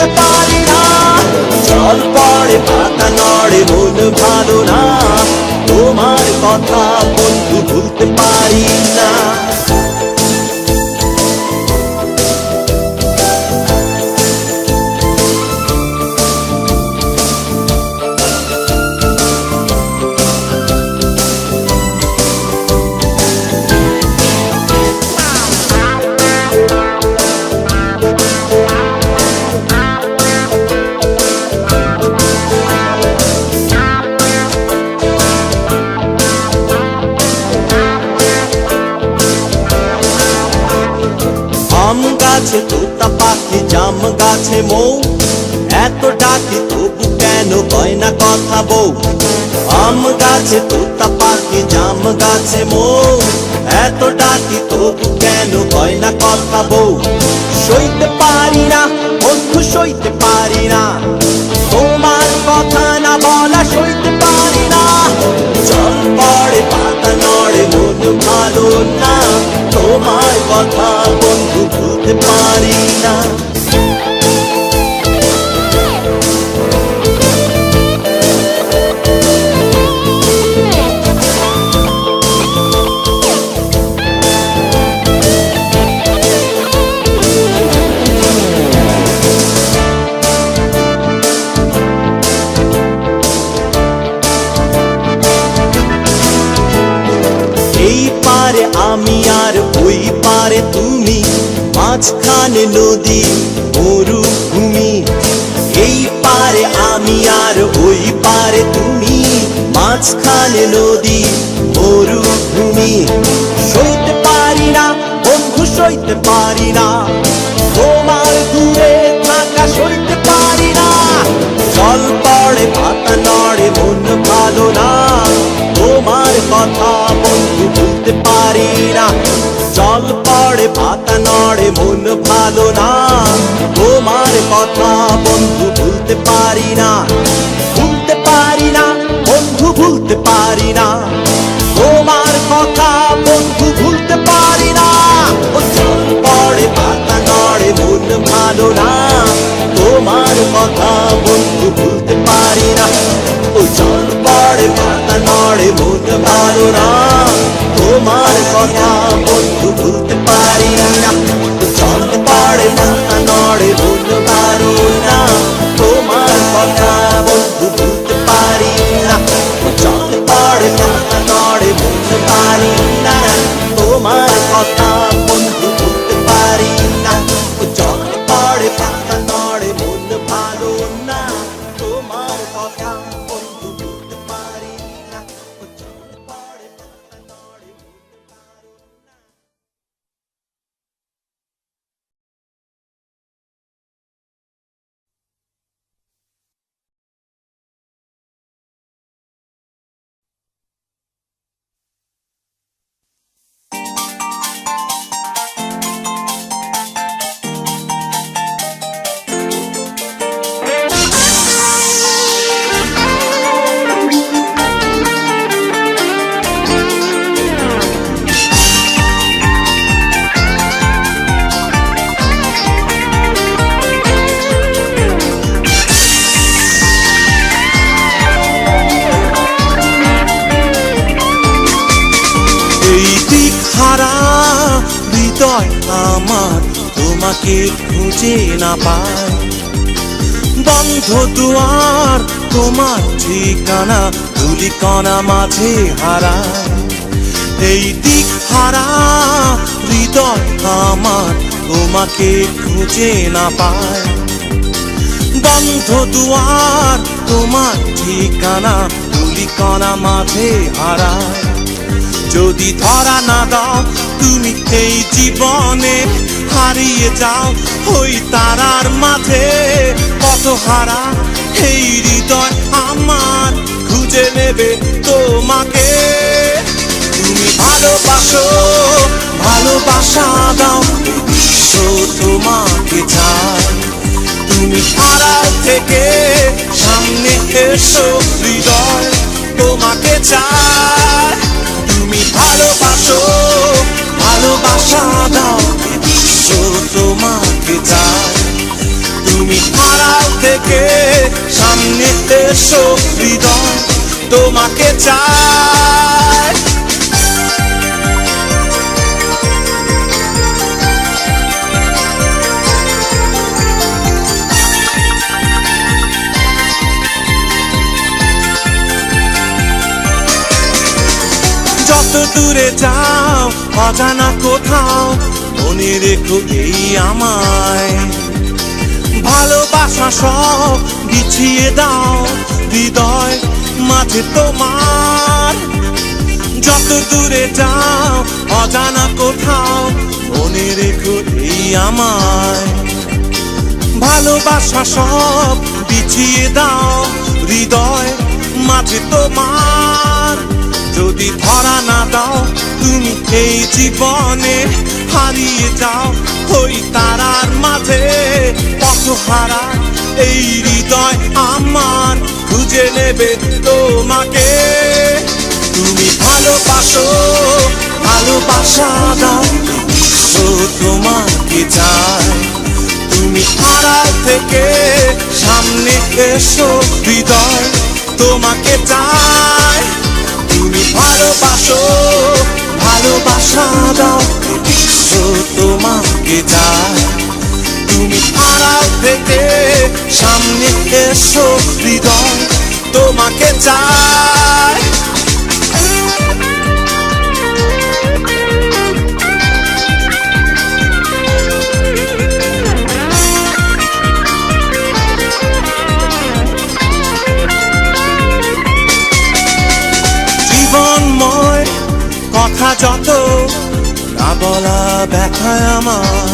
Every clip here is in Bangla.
বন্ধু ভুলতে পারি না। জল পড়ে, পাতা নড়ে, মন ভালো না। তোমার কথা বন্ধু ভুলতে পারি না। গাছে মৌ এত ডাকি তবু কেন কয় না কথা বউ? আম গাছে তোতা পাখি, জাম গাছে মৌ। এত ডাকি তবু কেন কয় না কথা বউ? সইতে পারি না, বন্ধু, সইতে পারি না। তোমার কথা না বলা সইতে পারি না। জল পড়ে, পাতা নড়ে, মন ভালো না। তোমার কথা বন্ধু ভুলতে পারি না। মাঝখানে নদী মরুভূমি এই পারে আমি আর ওই পারে তুমি। মাঝখানে নদী মরুভূমি সইতে পারি না, বন্ধু, সইতে পারি না। তোমার দূরে থাকা সইতে পারি না। জল পড়ে, পাতা নড়ে, মন ভালো না। তোমার কথা ভুলতে পারি না। জল পড়ে, পাতা নড়ে, মন ভালো না। তোমার কথা বন্ধু ভুলতে পারি না। ভুলতে পারি না, বন্ধু ভুলতে পারি না। তোমার কথা বন্ধু ভুলতে পারি না। ও জল পড়ে, পাতা নড়ে, মন ভালো না। তোমার কথা বন্ধু ভুলতে পারি না। ও জল পড়ে, পাতা নড়ে বলতে পারো না। তোমার কথা বন্ধু ভুলতে পারি না। চলতে পারে না, নড়ে মন ভালো তোমাকে খুঁজে না পায়। বন্ধ দুয়ার তোমার ঠিকানা, ধুলিকণা মাঝে হারায়। এই দিক হারা, হৃদয় আমার তোমাকে খুঁজে না পায়। বন্ধ দুয়ার তোমার ঠিকানা, ধুলিকণা মাঝে হারায়। যদি ধরা না দাও, তুমি এই জীবনে হারিয়ে যাও ওই তারার মাঝে। কত হারা, এই হৃদয় আমার খুঁজে নেবে তোমাকে। তুমি ভালোবাসো, ভালোবাসা দাও, বিশ্ব তোমাকে চায় তুমি আড়াল থেকে সামনে এসো, হৃদয় তোমাকে চায় তুমি ভালোবাসো, ভালোবাসা দাও তোমাকে তুমি আড়াল থেকে সামনে এসো হৃদয় তোমাকে চায় যত দূরে যাও অজানা কোথাও মনে রেখো এই আমায়। ভালোবাসা সব বিছিয়ে দাও, হৃদয় মাঝে তোমার। যত দূরে যাও, অজানা কোথাও, মনে রেখো এই আমায়। ভালোবাসা সব বিছিয়ে দাও, হৃদয় মাঝে তোমার। যদি ধরা না দাও, তুমি এই জীবনে হারিয়ে যাও। ওই তারার মাঝে পথহারা এই হৃদয় আমার খুঁজে নেবে তোমাকে। তুমি ভালোবাসো, ভালোবাসা দাও তোমাকে চায়। তুমি আড়াল থেকে সামনে এসো, হৃদয় তোমাকে চায়। তুমি ভালোবাসো, ভালোবাসা দাও বিশ্ব তোমাকে যায় তুমি আড়াল থেকে সামনে এসো, হৃদয় তোমাকে চায় বলা ব্যথায় আমার।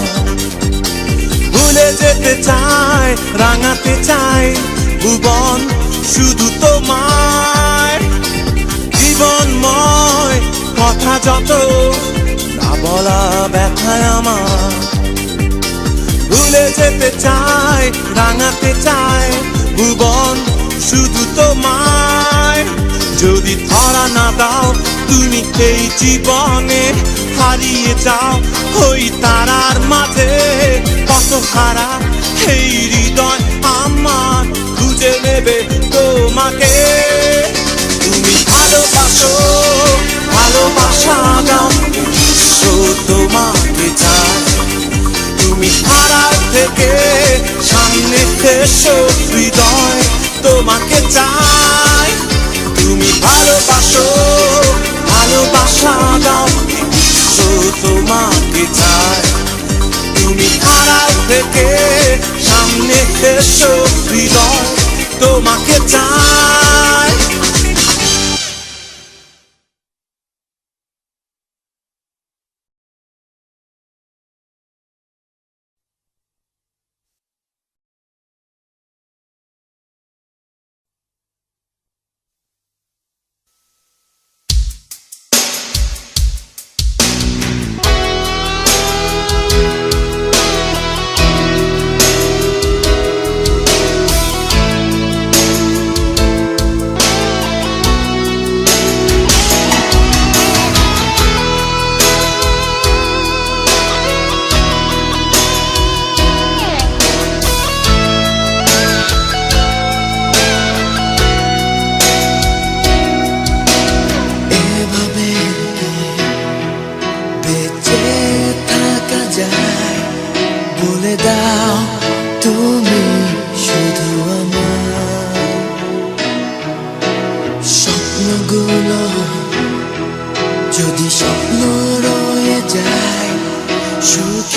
ভুলে যেতে চাই, রাঙাতে চাই, ভুবন শুধু তোমায়। জীবনময় কথা যত না বলা ব্যথায় আমার। ভুলে যেতে চাই, রাঙাতে চাই, ভুবন শুধু তোমায়। যদি ধরা না দাও তুমি এই জীবনে হারিয়ে যাও ওই তারার মাঝে। কত খারা এই হৃদয় আমার খুঁজে নেবে তোমাকে। তুমি ভালোবাসো, ভালোবাসা বিশ্ব তোমাকে চায় তুমি আড়াল থেকে সামনে এসো, হৃদয় তোমাকে চায় তুমি ভালোবাসো, ভালোবাসা দাও বিশ্ব তোমাকে চায় তুমি আড়াল থেকে সামনে এসো তোমাকে চায় সুখে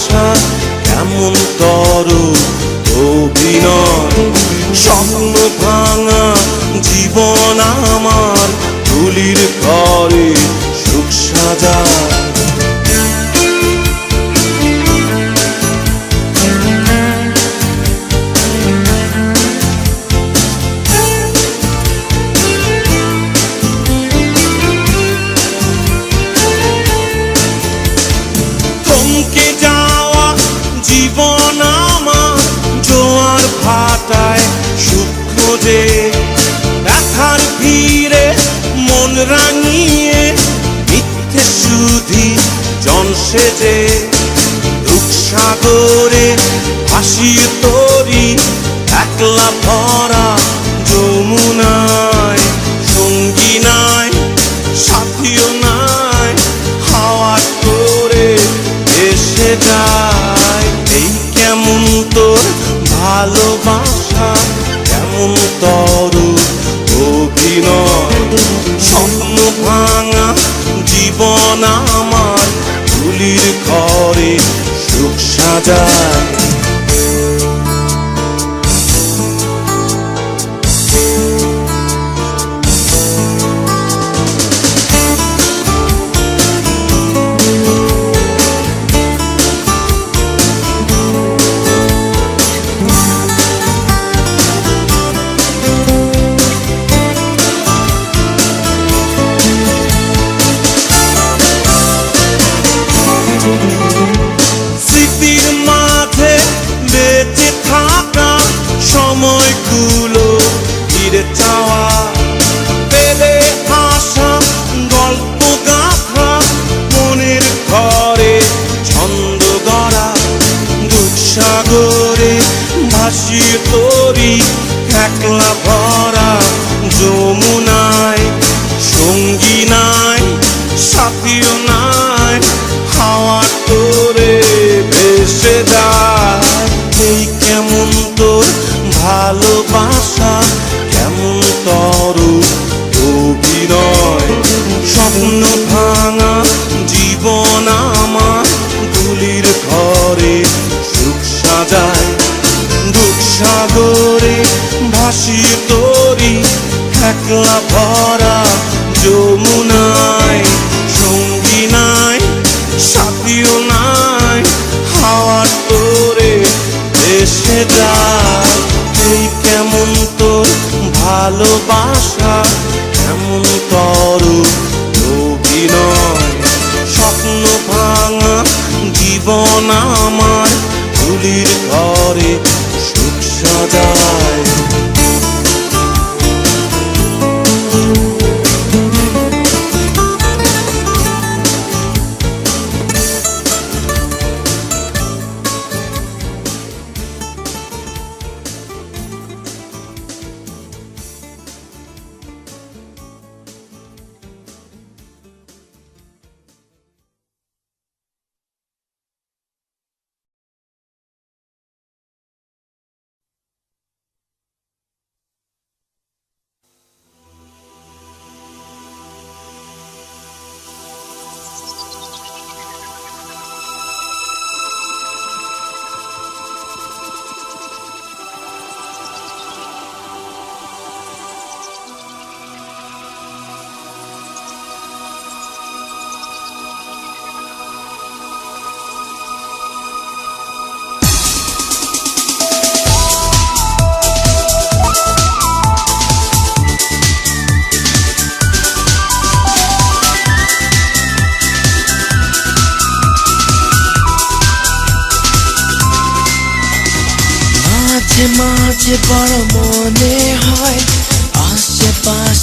আশা কেমন তর? অভিনয় স্বপ্ন ভাঙা জীবন আমার তুলির ঘরে সুখ সাজা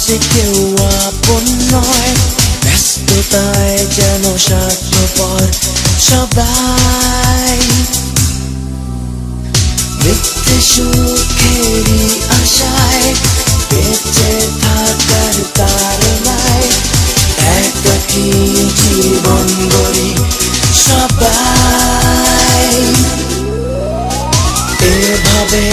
আছে কেউ আপন নয় ব্যস্ততায় যেন স্বার্থপর সবাই। নিত্য সুখেরই আশায় বেঁচে থাকার তারনায় একাকি জীবন গড়ি সবাই। এভাবে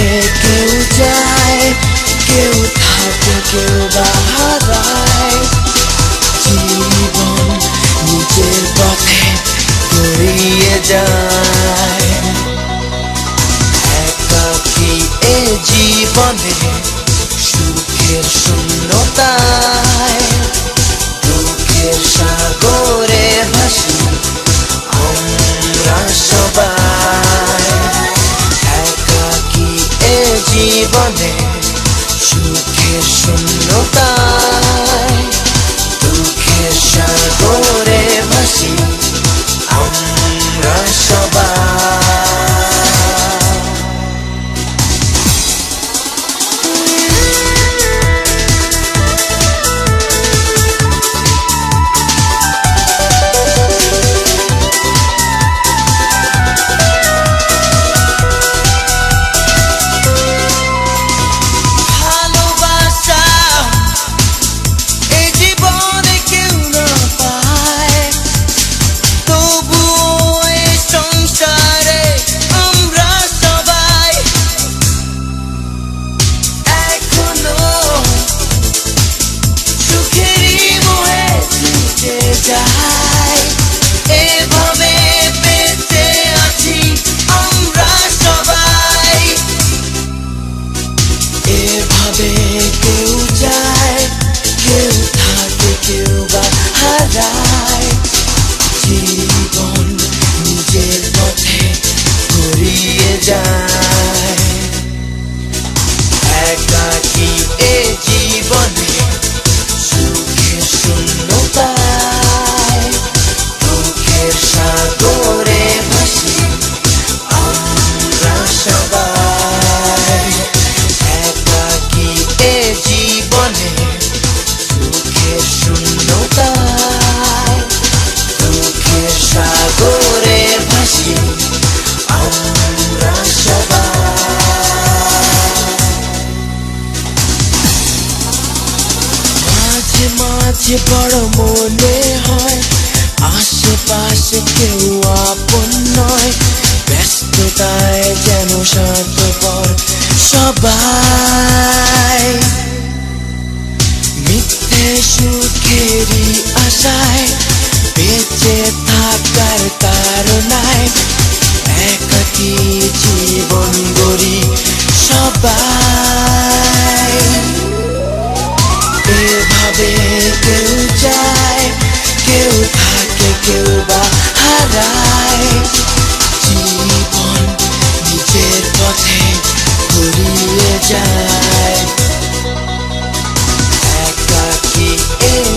পর সবাই। মিথ্যে সুখেরই আশায় বেঁচে থাকার তারনায় একাকি জীবন গড়ি সবাই। এভাবে কেউ যায় কেউ থাকে, কেউ বা হারায়। মাঝে হারিয়ে যায়। একাকি এই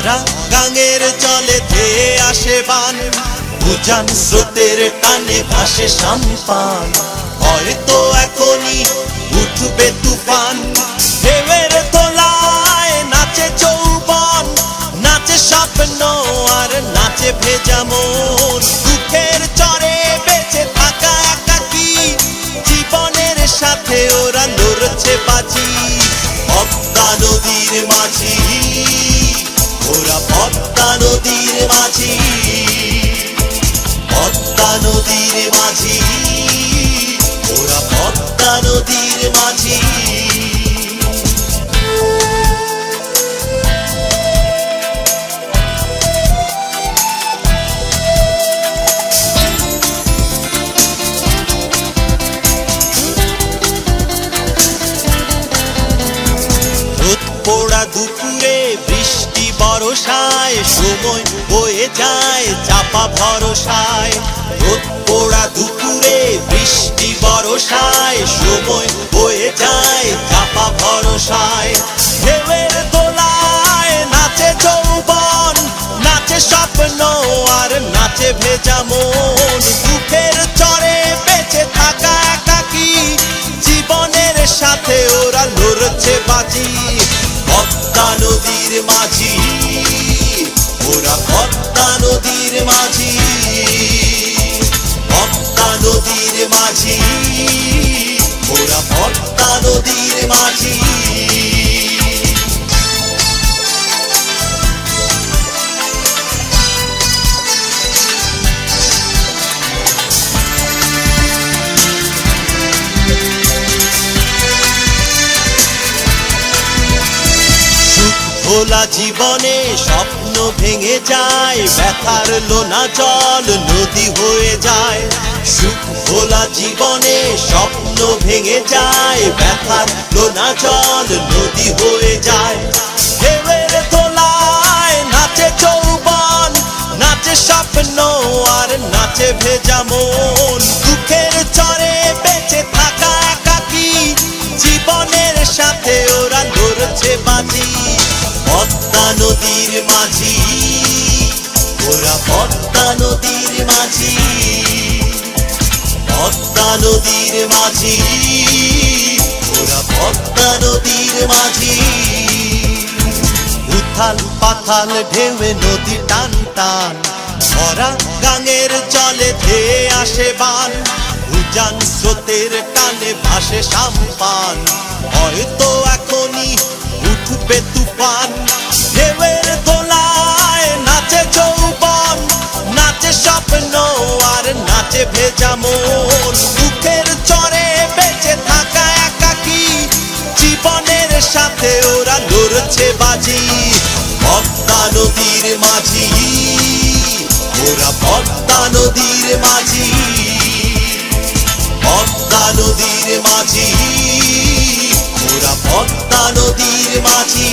ভরা গাঙের চলে ধেয়ে আসে বান উজান স্রোতের টানে ভাসে সাম্পান। হয়তো এখনই উঠবে তুফান। ঢেউয়ের তোলায় নাচে চৌবন। নাচে স্বপ্ন আর নাচে ভেজা মন। দুঃখের চরে বেঁচে থাকা একাকি। জীবনের সাথে ওরা লড়ছে বাজি। পদ্মা নদীর মাঝি। পদ্মা নদীর মাঝি পদ্মা নদীর মাঝি ওরা পদ্মা নদীর মাঝি। পোড়া দুপুরে বরসায় সময় বয়ে যায়, চাপা ভরসায়। রোদ পোড়া দুপুরে বৃষ্টি বরসায়, সময় বয়ে যায়, চাপা ভরসায়। ঢেউয়ের দোলায় নাচে যৌবন, নাচে স্বপ্ন আর নাচে ভেজা মন। দুঃখের চরে বেঁচে থাকা একাকি, জীবনের সাথে ওরা লড়ছে বাজি। পদ্মা নদীর মাঝি ওরা পদ্মা নদীর মাঝি। পদ্মা নদীর মাঝি ওরা পদ্মা নদীর মাঝি। ভোলা জীবনে স্বপ্ন ভেঙে যায়, ব্যথার লোনা জল নদী হয়ে যায়। সুখ ভোলা জীবনে স্বপ্ন ভেঙে যায়, ব্যথার লোনা জল নদী হয়ে যায়। নাচে নাচে স্বপ্ন আর নাচে ভেজা মন। দুঃখের চরে নদীর মাঝি ওরা পদ্মা নদীর মাঝি, পদ্মা নদীর মাঝি ওরা পদ্মা নদীর মাঝি। উথাল পাথাল ঢেউে নদী টান টান, ভরা গাঙের জলে ধেয়ে আসে বান। উজান স্রোতের টানে ভাসে সাম্পান, হয়তো এখনই উঠবে তুফান। নাচে যৌবন নাচে স্বপ্ন আর নাচে ভেজা মন। দুঃখের চরে বেঁচে থাকা একাকি, জীবনের সাথে ওরা লড়ছে বাজি। পদ্মা নদীর মাঝি, ওরা পদ্মা নদীর মাঝি। পদ্মা নদীর মাঝি, ওরা পদ্মা নদীর মাঝি।